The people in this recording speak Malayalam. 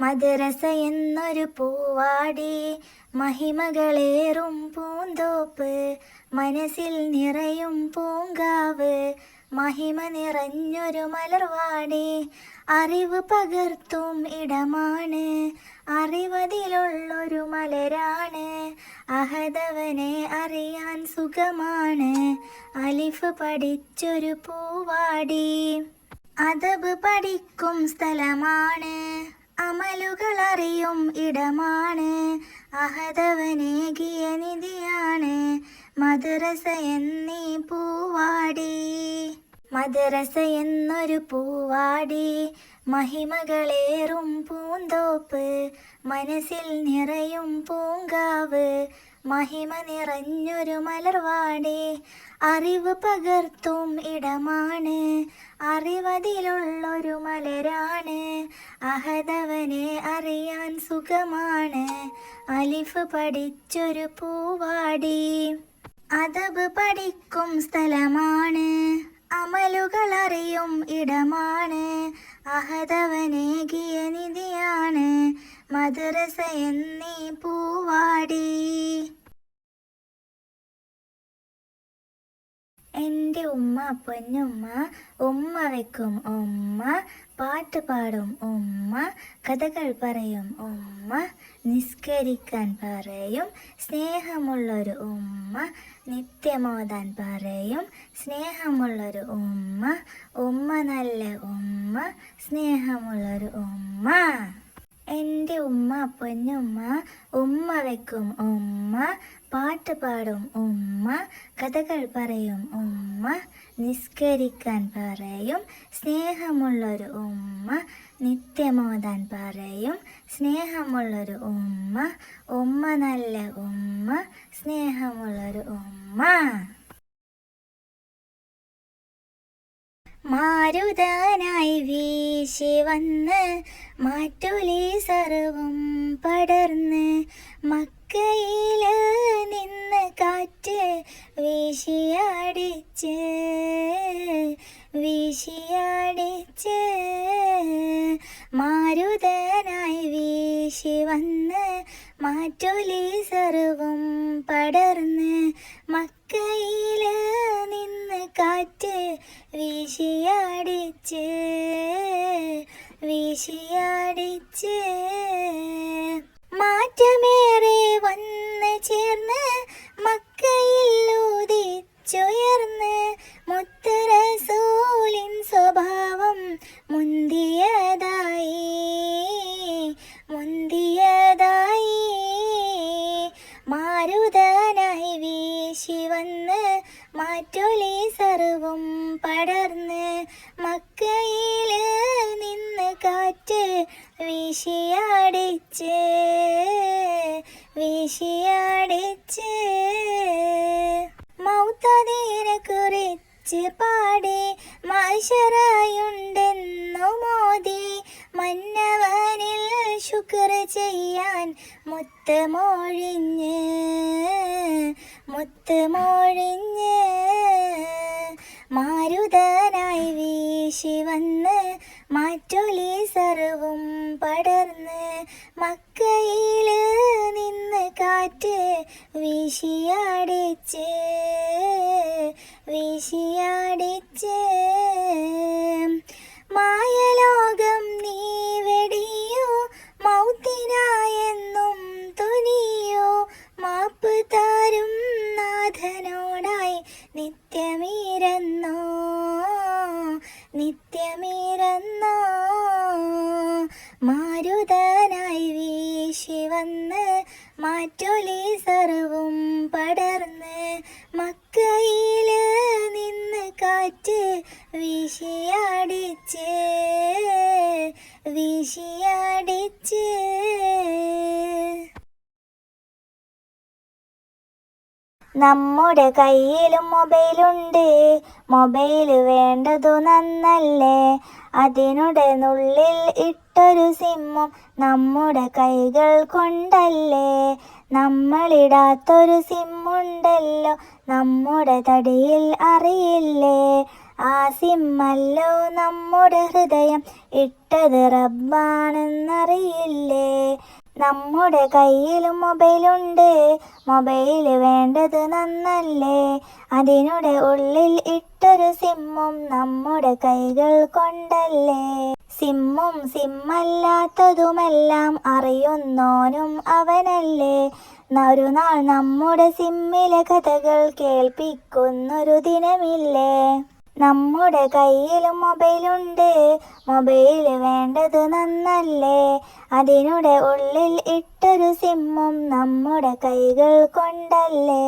മദ്രസ എന്നൊരു പൂവാടി മഹിമകളേറും പൂന്തോപ്പ് മനസ്സിൽ നിറയും പൂങ്കാവ് മഹിമ നിറഞ്ഞൊരു മലർവാടി. അറിവ് പകർത്തും ഇടമാണ് അറിവതിലുള്ളൊരു മലരാണ്. അഹദവനെ അറിയാൻ സുഖമാണ് അലിഫ് പഠിച്ചൊരു പൂവാടി. അതബ് പഠിക്കും സ്ഥലമാണ്. അമലുകൾ അറിയും ഇടമാണ്. അഹതവനേകിയ നിധിയാണ്. മദ്രസ എന്നീ പൂവാടി. മദ്രസ എന്നൊരു പൂവാടി മഹിമകളേറും പൂന്തോപ്പ് മനസ്സിൽ നിറയും പൂങ്കാവ് മഹിമ നിറഞ്ഞൊരു മലർവാടി. അറിവ് പകർത്തും ഇടമാണ് അറിവതിലുള്ളൊരു മലരാണ്. അഹദവനെ അറിയാൻ സുഖമാണ് അലിഫ് പഠിച്ചൊരു പൂവാടി. അതബ് പഠിക്കും സ്ഥലമാണ്. അമലുകൾ അറിയും ഇടമാണ് അഹതവനേകിയ നിധിയാണ്. മദ്രസ എന്നീ പൂവാടി. എന്റെ ഉമ്മ പൊന്നുമ്മ ഉമ്മ വെക്കും. ഉമ്മ പാട്ട് പാടും. ഉമ്മ കഥകൾ പറയും. ഉമ്മ നിസ്കരിക്കാൻ പറയും. സ്നേഹമുള്ളൊരു ഉമ്മ നിത്യമോദാൻ പറയും. സ്നേഹമുള്ളൊരു ഉമ്മ ഉമ്മ നല്ല ഉമ്മ സ്നേഹമുള്ളൊരു ഉമ്മ. എന്റെ ഉമ്മ പൊന്നുമ്മ ഉമ്മ വെക്കും. ഉമ്മ പാട്ട് പാടും. ഉമ്മ കഥകൾ പറയും. ഉമ്മ നിസ്കരിക്കാൻ പറയും. സ്നേഹമുള്ളൊരു ഉമ്മ നിത്യമോദാൻ പറയും. സ്നേഹമുള്ളൊരു ഉമ്മ ഉമ്മ നല്ല ഉമ്മ സ്നേഹമുള്ളൊരു ഉമ്മ. മാരുതാനായി വീശി വന്ന് മാറ്റുലി സർവം പടർന്ന് മക്കയിൽ വീശിയാടിച്ച് മാരുതനായി വീശി വന്ന് മാറ്റൊലി സർവം പടർന്ന് മക്കയിൽ നിന്ന് കാറ്റ് വീശിയാടിച്ച് വീശിയാടിച്ച് വീശിയാടിച്ച് വീശിയാടിച്ച്. മൗത്തതീനെ കുറിച്ച് പാടി മാശറായുണ്ടെന്നു മോദി. മന്നവനിൽ ശുക്ർ ചെയ്യാൻ മുത്ത് മൊഴിഞ്ഞ് മുത്ത് മൊഴിഞ്ഞ് മാരുതനായി വീശി വന്ന് മാറ്റൊലി സർവും പടർന്ന് മക്കയിൽ നിന്ന് കാറ്റ് വീശിയാടിച്ച്. മാരുതനായി വീശി വന്ന് മാറ്റൊലി സർവും പടർന്ന് മക്കയിൽ നിന്ന് കാറ്റ് വീശിയാടിച്ച് നമ്മുടെ കയ്യിലും മൊബൈലുണ്ട് മൊബൈൽ വേണ്ടതു നന്നല്ലേ? അതിനുടെ നുള്ളിൽ ഇട്ടൊരു സിമ്മും നമ്മുടെ കൈകൾ കൊണ്ടല്ലേ? നമ്മളിടാത്തൊരു സിമ്മുണ്ടല്ലോ നമ്മുടെ തടിയിൽ അറിയില്ലേ? ആ സിമ്മല്ലോ നമ്മുടെ ഹൃദയം. ഇട്ടത് റബ്ബാണെന്നറിയില്ലേ? നമ്മുടെ കയ്യിലും മൊബൈലുണ്ട്. മൊബൈൽ വേണ്ടത് നന്നല്ലേ? അതിനുടെ ഉള്ളിൽ ഇട്ടൊരു സിമ്മും നമ്മുടെ കൈകൾ കൊണ്ടല്ലേ? സിമ്മും സിമ്മല്ലാത്തതുമെല്ലാം അറിയുന്നോനും അവനല്ലേ? ഒരു നാൾ നമ്മുടെ സിമ്മിലെ കഥകൾ കേൾപ്പിക്കുന്നൊരു ദിനമില്ലേ? നമ്മുടെ കയ്യിലും മൊബൈലുണ്ട്. മൊബൈൽ വേണ്ടത് നന്നല്ലേ? അതിനുടെ ഉള്ളിൽ ഇട്ടൊരു സിമ്മും നമ്മുടെ കൈകൾ കൊണ്ടല്ലേ?